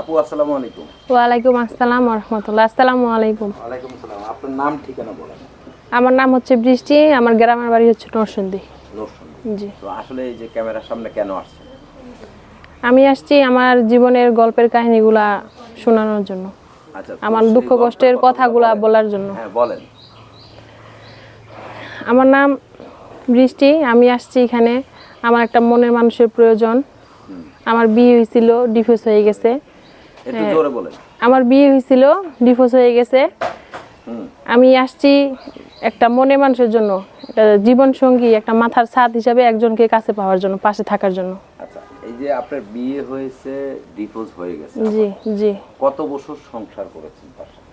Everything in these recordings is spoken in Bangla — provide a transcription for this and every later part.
আপু আসসালামু আলাইকুম। ওয়ালাইকুম আসসালাম রহমতুল্লাহ আসসালামু আলাইকুম। ওয়ালাইকুম আসসালাম। আপনার নাম ঠিকানা বলেন। আমার নাম হচ্ছে বৃষ্টি আমার গ্রামের বাড়ি হচ্ছে নরসিংদী। জি। তো আসলে এই যে ক্যামেরার সামনে কেন আসছেন? আমি আসছি আমার জীবনের গল্পের কাহিনীগুলা শোনানোর জন্য। আচ্ছা আমার দুঃখ কষ্টের কথাগুলা। বলার জন্য। হ্যাঁ বলেন। আমার নাম বৃষ্টি আমি আসছি এখানে। আমার একটা মনের মানুষের প্রয়োজন। আমার বিয়ে হয়েছিল ডিভোর্স হয়ে গেছে। একটু হ্যাঁ। জোরে বলেন। আমার বিয়ে হয়েছিল ডিভোর্স হয়ে গেছে। আমি আসছি একটা মনে মানুষের জন্য একটা জীবন সঙ্গী একটা মাথার ছাদ হিসাবে একজনকে কাছে পাওয়ার জন্য পাশে থাকার জন্য। আচ্ছা এই যে আপনার বিয়ে হয়েছে ডিভোর্স হয়ে গেছে জি জি। কত বছর সংসার করেছেন তার সাথে?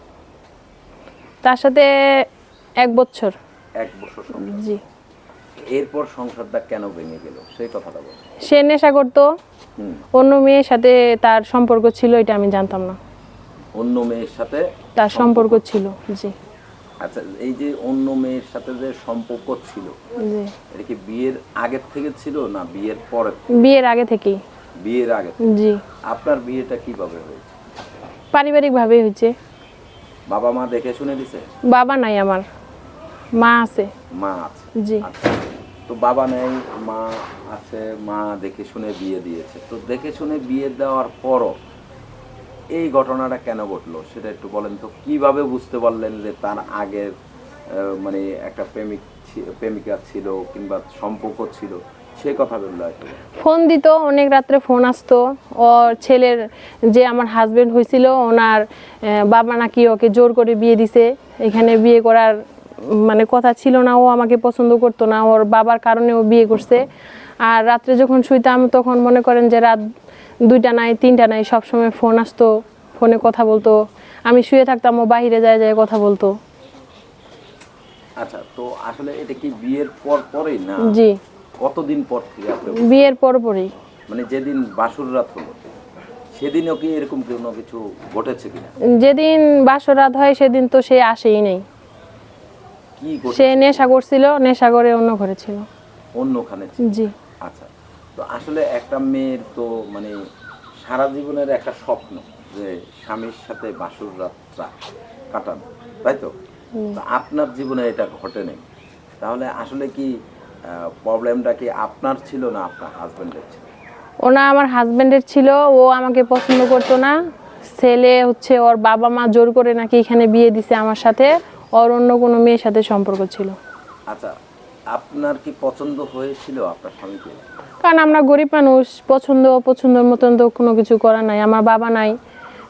তার সাথে এক বছর। এক বছর সংসার। জি। এরপর সংসারটা কেন ভেঙে গেল? সেই কথাটা বলেন। সে নেশা করতো অন্য মেয়ের সাথে তার সম্পর্ক ছিল এটা আমি জানতাম না। অন্য মেয়ের সাথে তার সম্পর্ক ছিল জি। আচ্ছা এই যে অন্য মেয়ের সাথে যে সম্পর্ক ছিল জি। এটা কি বিয়ের আগের থেকে ছিল না বিয়ের পরে বিয়ের আগে থেকেই। বিয়ের আগে জি। আপনার বিয়েটা কীভাবে হয়েছে? পারিবারিকভাবে হয়েছে। বাবা মা দেখে শুনে দিছে? বাবা নাই আমার। মা আছে। মা আছে। জি। আচ্ছা তো বাবা নেই, মা আছে, মা দেখে শুনে বিয়ে দিয়েছে। তো দেখে শুনে বিয়ে দেওয়ার পরও এই ঘটনাটা কেন ঘটলো সেটা একটু বলেন তো। কীভাবে বুঝতে পারলেন যে তার আগের মানে একটা প্রেমিক প্রেমিকা ছিল কিংবা সম্পর্ক ছিল? সে কথা বলল ফোন দিত, অনেক রাত্রে ফোন আসতো। ওর ছেলের যে আমার হাজবেন্ড হয়েছিল, ওনার বাবা নাকি ওকে জোর করে বিয়ে দিছে। এখানে বিয়ে করার মানে কথা ছিল না ও আমাকে পছন্দ করতো না ওর বাবার কারণে ও বিয়ে করছে। আর রাত্রে যখন শুইতাম তখন মনে করেন যে রাত দুইটা নাই তিনটা নাই সবসময় ফোন আসতো ফোনে কথা বলতো। আমি শুয়ে থাকতাম ও বাইরে যায় যায় কথা বলতো। আচ্ছা তো আসলে এটা কি বিয়ের পর পরেই না জি। কতদিন পর থেকে আপনি বিয়ের পরপরই মানে যেদিন বাসুর রাত হলো সেদিনও কি এরকম কোনো কিছু ঘটেছে কিনা? যেদিন বাসর রাত হয় সেদিন তো সে আসেই নেই। সে নেশা করছিল নেশা করে অন্য ঘরে ছিল। অন্যখানে? জি। আচ্ছা তো আসলে একটা মেয়ের তো মানে সারা জীবনের একটা স্বপ্ন যে স্বামীর সাথে বাসুর রাতটা কাটানো তাই তো? আপনার জীবনে এটা ঘটে নেই। তাহলে আসলে কি প্রবলেমটা কি আপনার ছিল না আপনার হাজবেন্ডের ছিল? ওনা আমার হাজবেন্ডের ছিল ও আমাকে পছন্দ করতো না। ছেলে হচ্ছে ওর বাবা মা জোর করে নাকি এখানে বিয়ে দিছে আমার সাথে। ওর অন্য কোনো মেয়ের সাথে সম্পর্ক ছিল। আচ্ছা আপনার কি পছন্দ হয়েছিল আপনার স্বামীকে? কারণ আমরা গরিব মানুষ পছন্দ অপছন্দের মতন তো কোনো কিছু করা নাই। আমার বাবা নাই।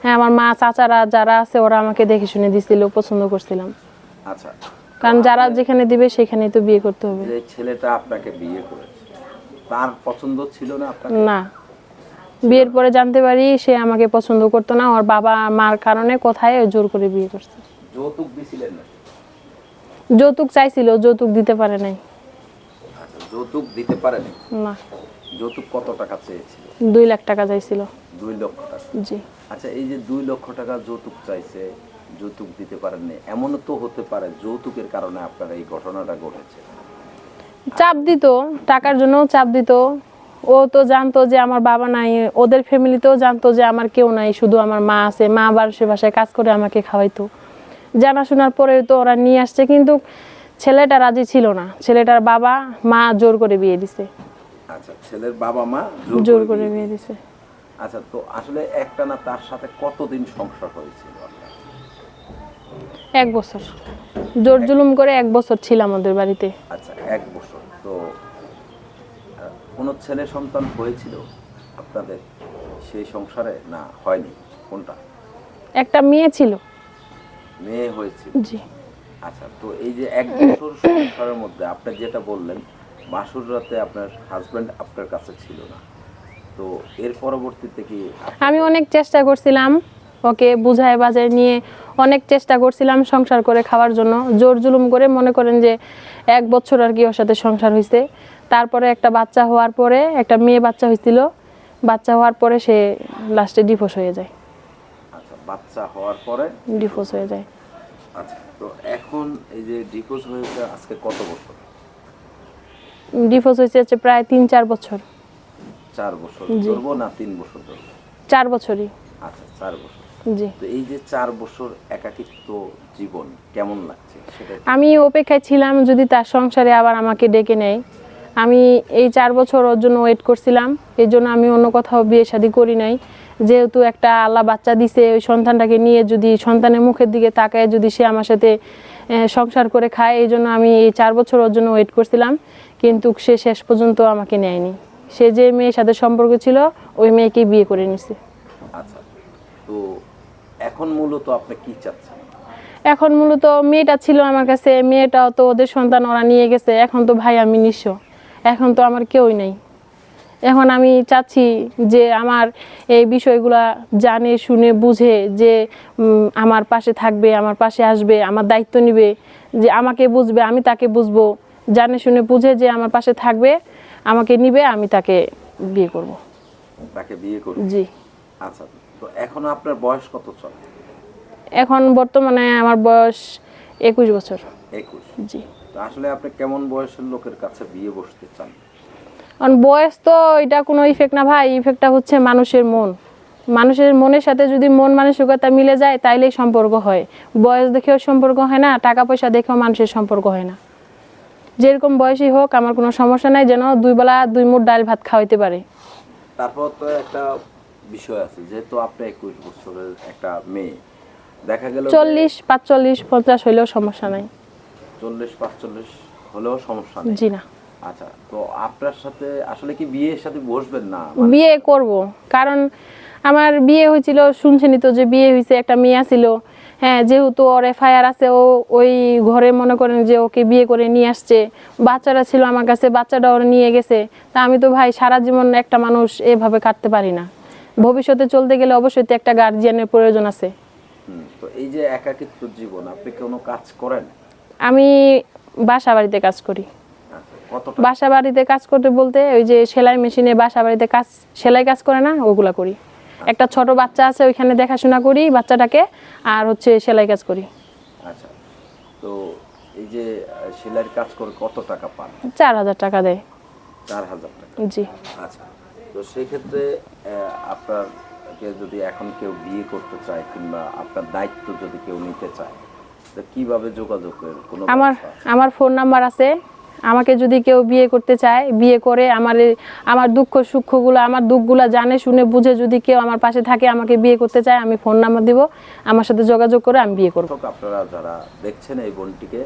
হ্যাঁ আমার মা চাচারা যারা আছে ওরা আমাকে দেখে শুনে দিছিল পছন্দ করছিলাম। আচ্ছা কারণ যারা যেখানে দিবে সেখানেই তো বিয়ে করতে হবে। যে ছেলেটা আপনাকে বিয়ে করেছে তার পছন্দ ছিল না আপনার না। বিয়ের পরে জানতে পারি সে আমাকে পছন্দ করতো না। ওর বাবা মার কারণে কোথায় জোর করে বিয়ে করছে। যৌতুক দিছিলেন না? যৌতুক চাইছিল যৌতুক দিতে পারে নাই। যৌতুক দিতে পারেনি না। যৌতুক কত টাকা চেয়েছিল? দুই লাখ টাকা চাইছিল। দুই লক্ষ টাকা। জি। আচ্ছা এই যে দুই লক্ষ টাকা যৌতুক চাইছে যৌতুক দিতে পারেননি এমনও তো হতে পারে যৌতুকের কারণে আপনার এই ঘটনাটা ঘটেছে। চাপ দিত টাকার জন্য চাপ দিত। ও তো জানতো যে আমার বাবা নাই ওদের ফ্যামিলিতেও জানতো যে আমার কেউ নাই শুধু আমার মা আছে মা আবার সে বাসায় কাজ করে আমাকে খাওয়াইতো। জানাশোনার পরে তো ওরা নিয়ে আসছে কিন্তু ছেলেটা রাজি ছিল না। ছেলেটার বাবা মা জোর করে বিয়ে দিছে। আচ্ছা ছেলের বাবা মা জোর করে বিয়ে দিছে। আচ্ছা তো আসলে একটা না তার সাথে কতদিন সংসার হয়েছিল? এক বছর। জোর জুলুম করে এক বছর ছিলাম আমাদের বাড়িতে। আচ্ছা এক বছর। তো কোনো ছেলে সন্তান হয়েছিল আপনাদের সেই সংসারে? না হয়নি। কোনটা? একটা মেয়ে ছিল। মেয়ে হয়েছিল জি। আচ্ছা তো এই যে এক বছর সংসারের মধ্যে আপনি যেটা বললেন বাসুর রাতে আপনার হাজবেন্ড আপনার কাছে ছিল না। তো এর পরবর্তীতে কি আমি অনেক চেষ্টা করছিলাম ওকে বুঝায় বাজায় নিয়ে অনেক চেষ্টা করছিলাম সংসার করে খাওয়ার জন্য। জোর জুলুম করে মনে করেন যে এক বছর আর কি ওর সাথে সংসার হয়েছে তারপরে একটা বাচ্চা হওয়ার পরে একটা মেয়ে বাচ্চা হয়েছিল বাচ্চা হওয়ার পরে সে লাস্টে ডিভোর্স হয়ে যায়। আচ্ছা বাচ্চা হওয়ার পরে? হয়ে যায়। আচ্ছা তো এখন এই যে হয়েছে আজকে কত বছর? হয়েছে হচ্ছে প্রায় তিন চার বছর। চার বছর। ধরবো না তিন বছর ধরবো? চার বছরই। আচ্ছা চার বছর। জি। তো এই যে চার বছর একাকিত্ব জীবন কেমন লাগছে? সেটা আমি অপেক্ষায় ছিলাম যদি তার সংসারে আবার আমাকে ডেকে নেয়। আমি এই চার বছর ওর জন্য ওয়েট করছিলাম। এই জন্য আমি অন্য কোথাও বিয়ে শাদি করি নাই। যেহেতু একটা আল্লাহ বাচ্চা দিছে ওই সন্তানটাকে নিয়ে যদি সন্তানের মুখের দিকে তাকায় যদি সে আমার সাথে সংসার করে খায় এই জন্য আমি এই চার বছর ওর জন্য ওয়েট করছিলাম। কিন্তু সে শেষ পর্যন্ত আমাকে নেয়নি। সে যে মেয়ের সাথে সম্পর্ক ছিল ওই মেয়েকেই বিয়ে করে নিছে। আচ্ছা। তো এখন মূলত আপনি কি চাচ্ছেন? এখন মূলত মেয়েটা ছিল আমার কাছে মেয়েটাও তো ওদের সন্তান ওরা নিয়ে গেছে এখন তো ভাই আমি নিঃস্ব। এখন তো আমার কেউই নেই। এখন আমি চাচ্ছি যে আমার এই বিষয়গুলা জানে শুনে বুঝে যে আমার পাশে থাকবে আমার পাশে আসবে আমার দায়িত্ব নেবে যে আমাকে বুঝবে আমি তাকে বুঝব। জানে শুনে বুঝে যে আমার পাশে থাকবে আমাকে নিবে আমি তাকে বিয়ে করব। তাকে বিয়ে করুন জি। আচ্ছা তো এখন আপনার বয়স কত চলে? এখন বর্তমানে আমার বয়স একুশ বছর। একুশ। জি। তো আসলে আপনি কেমন বয়সের লোকের কাছে বিয়ে বসতে চান? কারণ বয়স তো এটা কোনো ইফেক্ট না ভাই ইফেক্টটা হচ্ছে মানুষের মন। মানুষের মনের সাথে যদি মন মানসিকতা মিলে যায় তাইলেই সম্পর্ক হয়। বয়স দেখেও সম্পর্ক হয় না টাকা পয়সা দেখেও মানুষের সম্পর্ক হয় না। যেরকম বয়সই হোক আমার কোনো সমস্যা নাই যেন দুই বেলা দুই মুঠ ডাল ভাত খাওয়াইতে পারে। তারপর তো একটা বিষয় আছে যেহেতু আপনি একুশ বছরের একটা মেয়ে দেখা গেল চল্লিশ পাঁচচল্লিশ পঞ্চাশ হইলেও সমস্যা নাই। চল্লিশ পাঁচচল্লিশ হলেও সমস্যা নেই। জি না। আচ্ছা তো আপনার সাথে আসলে কি বিয়ের সাথে বসবেন না? মানে বিয়ে করব কারণ আমার বিয়ে হয়েছিল শুনছেনি তো যে বিয়ে হয়েছে একটা মেয়ে ছিল হ্যাঁ যেহেতু ওর এফআইআর আছে ও ওই ঘরে মনে করেন যে ওকে বিয়ে করে নিয়ে আসছে। বাচ্চাটা ছিল আমার কাছে বাচ্চাটা ওর নিয়ে গেছে। তা আমি তো ভাই সারা জীবন একটা মানুষ এভাবে কাটতে পারি না। ভবিষ্যতে চলতে গেলে অবশ্যই তো একটা গার্জিয়ানের প্রয়োজন আছে। তো এই যে একাকিত্ব জীবন আপনি কোনো কাজ করেন? আমি বাসা বাড়িতে কাজ করি। বাসা বাড়িতে কাজ করতে বলতে ওই যে সেলাই মেশিনে বাসা বাড়িতে কাজ সেলাই কাজ করে না ওগুলা করি। একটা ছোট বাচ্চা আছে ওইখানে দেখাশোনা করি বাচ্চাটাকে আর হচ্ছে সেলাই কাজ করি। আচ্ছা। তো এই যে সেলাইয়ের কাজ করে কত টাকা পান? চার হাজার টাকা দেয়। চার হাজার টাকা। জি। আচ্ছা। তো সেক্ষেত্রে আহ, আপনারকে যদি এখন কেউ বিয়ে করতে চায় কিংবা আপনার দায়িত্ব যদি কেউ নিতে চায় তো কীভাবে যোগাযোগের কোনো আমার আমার ফোন নাম্বার আছে আমাকে যদি কেউ বিয়ে করতে চায়, বিয়ে করে আমার আমার দুঃখ সুখগুলো, আমার দুঃখগুলো জানে, শুনে, বুঝে যদি কেউ আমার পাশে থাকে, আমাকে বিয়ে করতে চায়, আমি ফোন নাম্বার দিব, আমার সাথে যোগাযোগ করে আমি বিয়ে করব। আপনারা যারা দেখছেন এই বোনটিকে,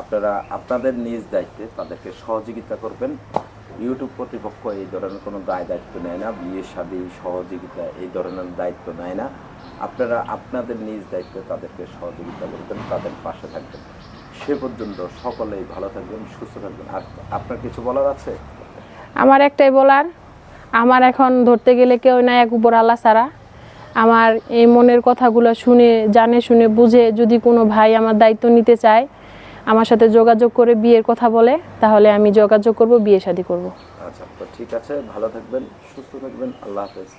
আপনারা আপনাদের নিজ দায়িত্বে তাদেরকে সহযোগিতা করবেন। ইউটিউব কর্তৃপক্ষ এই ধরনের কোনো দায় দায়িত্ব নেয় না, বিয়ে, শাদী, সহযোগিতা এই ধরনের দায়িত্ব নেয় না। আপনারা আপনাদের নিজ দায়িত্বে তাদেরকে সহযোগিতা করবেন, তাদের পাশে থাকবেন। সে পর্যন্ত সকলেই ভালো থাকবেন সুস্থ থাকবেন। আর আপনার কিছু বলার আছে? আমার একটাই বলার আমার এখন ধরতে গেলে কেউ না এক উপর আল্লাহ ছাড়া। আমার এই মনের কথাগুলো শুনে জানে শুনে বুঝে যদি কোনো ভাই আমার দায়িত্ব নিতে চায় আমার সাথে যোগাযোগ করে বিয়ের কথা বলে তাহলে আমি যোগাযোগ করব বিয়ে শাদী করব। আচ্ছা ঠিক আছে ভালো থাকবেন সুস্থ থাকবেন আল্লাহ হাফেজ।